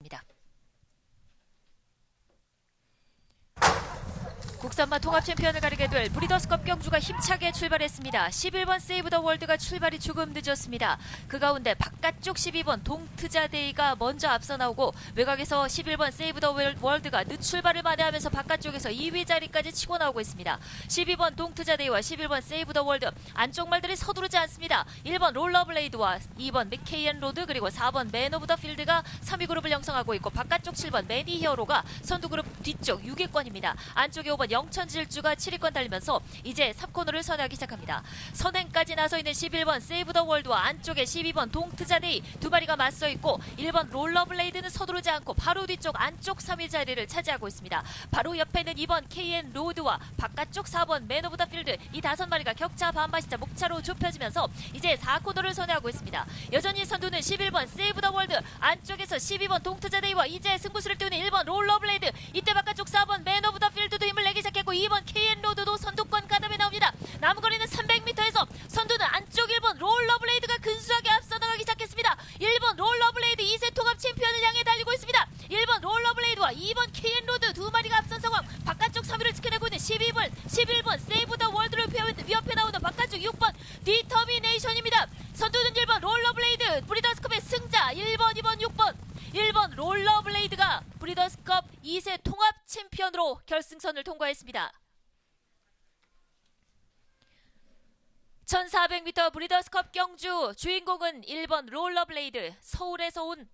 입니다. 국산마 통합 챔피언을 가리게 될 브리더스컵 경주가 힘차게 출발했습니다. 11번 세이브 더 월드가 출발이 조금 늦었습니다. 그 가운데 바깥쪽 12번 동트자데이가 먼저 앞서 나오고 외곽에서 11번 세이브 더 월드가 늦 출발을 만회하면서 바깥쪽에서 2위 자리까지 치고 나오고 있습니다. 12번 동트자데이와 11번 세이브 더 월드 안쪽 말들이 서두르지 않습니다. 1번 롤러블레이드와 2번 맥케이엔 로드 그리고 4번 맨 오브 더 필드가 3위 그룹을 형성하고 있고 바깥쪽 7번 매니 히어로가 선두 그룹 뒤쪽 6위권입니다. 안쪽에 5번 영천 질주가 7위권 달리면서 이제 3코너를 선회하기 시작합니다. 선행까지 나서 있는 11번 세이브 더 월드와 안쪽에 12번 동트자데이 두 마리가 맞서 있고 1번 롤러블레이드는 서두르지 않고 바로 뒤쪽 안쪽 3위 자리를 차지하고 있습니다. 바로 옆에는 2번 KN 로드와 바깥쪽 4번 맨 오브 더 필드 이 다섯 마리가 격차 반바시자 목차로 좁혀지면서 이제 4코너를 선회하고 있습니다. 여전히 선두는 11번 세이브 더 월드 안쪽에서 12번 동트자데이와 이제 승부수를 띄우는 1번 롤러블레이드 이때 바깥쪽 4번 맨 오브 더 필드도 힘을 내기 시작했고 2번 KN 로드도 선두권 가담에 나옵니다. 남은 거리는 300m에서 선두는 안쪽 1번 롤러블레이드가 근수하게 앞서 나가기 시작했습니다. 1번 롤러블레이드 2세 통합 챔피언을 향해 달리고 있습니다. 1번 롤러블레이드와 2번 KN 로드 두 마리가 앞선 상황 바깥쪽 3위를 지켜내고 있는 12번 11번 세이브 더 월드를 위협해 나오는 바깥쪽 6번 디터미네이션입니다. 선두는 1번 롤러블레이드 브리더스컵의 승자 1번 2번 6번 1번 롤러블레이드가 브리더스컵 2세 통합 챔피언으로 결승선을 통과했습니다. 1400m 브리더스컵 경주 주인공은 1번 롤러블레이드 서울에서 온